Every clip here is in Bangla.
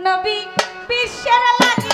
নবী বিশ্বের লাগে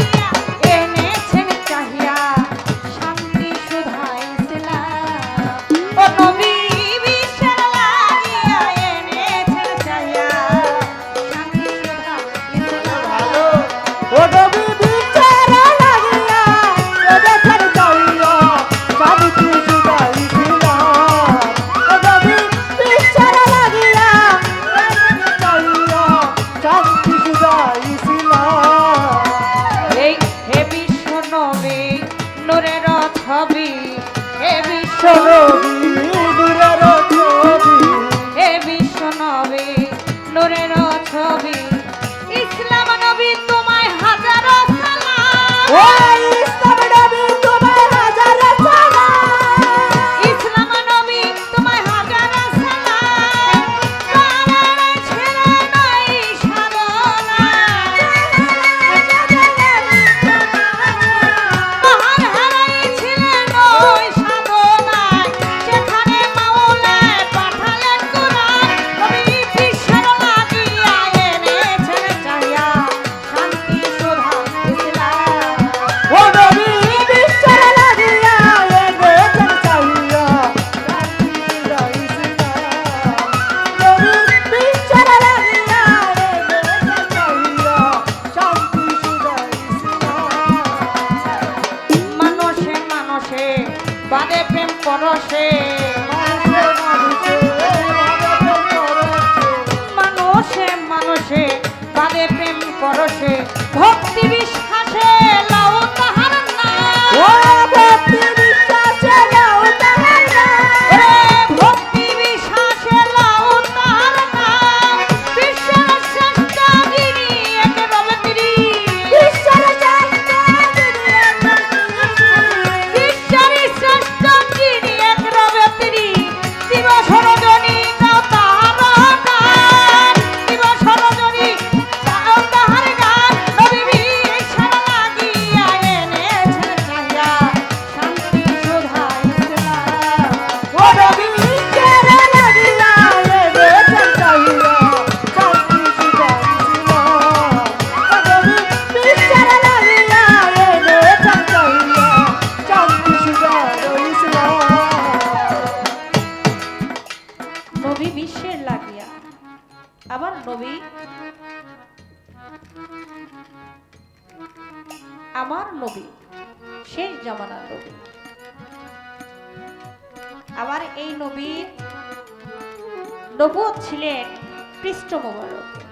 প্রেম আবার নবী। আমার নবী। শেষ জামানার নবী। আবার এই নবীর নবুয়ত ছিলেন পৃষ্ঠ মোবারকে।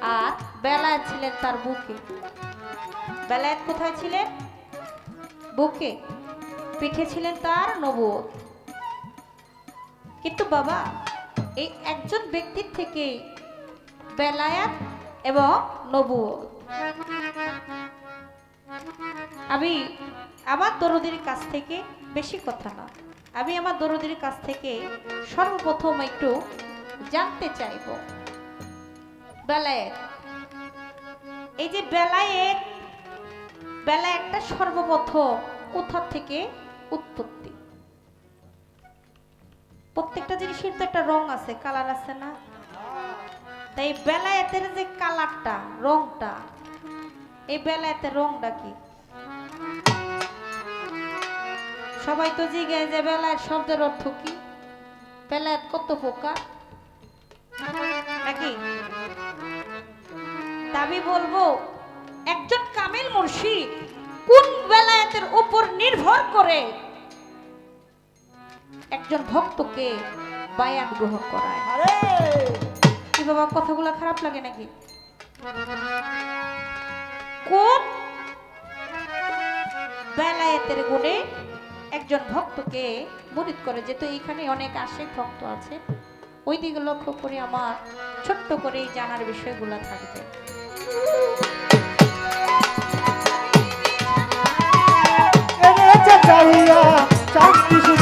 আর বেলায় ছিলেন তার বুকে। বেলায়েত কোথায় ছিলেন? বুকে। পিঠে ছিলেন তার নবুয়ত কিন্তু বাবা এই একজন ব্যক্তির থেকে বেলায়াত এবং নবুয়ত আমি আমার দরদির কাছ থেকে বেশি কথা না। আমি আমার দরদির কাছ থেকে সর্বপ্রথম একটু জানতে চাইব। বেলায়েত, এই যে বেলায়েত, বেলায়েতটা সর্বপ্রথম কোথা থেকে উৎপত্তি প্রত্যেকটা জিনিসের তো একটা রং আছে, কালার আছে না? তাই বেলায়েতের যে কালারটা, রংটা, এই বেলায়েতের রংটা কি? সবাই তো জিজ্ঞাসা যে বেলায়েত শব্দের অর্থ কি? বেলায়েত কত প্রকার? নাকি? আমি বলব, একজন কামিল মুর্শিদ কোন বেলায়েতের উপর নির্ভর করে একজন ভক্তকে বায়ান গ্রহণ করায়। কি বাবা কথাগুলো খারাপ লাগে নাকি? কোন বেলায়েতের গুণে একজন ভক্তকে মুরিদ করে যেহেতু এইখানে অনেক আশেক ভক্ত আছে ওই দিকে লক্ষ্য করে আমার ছোট্ট করে এই জানার বিষয়গুলো থাকবে। শান্তি সুধা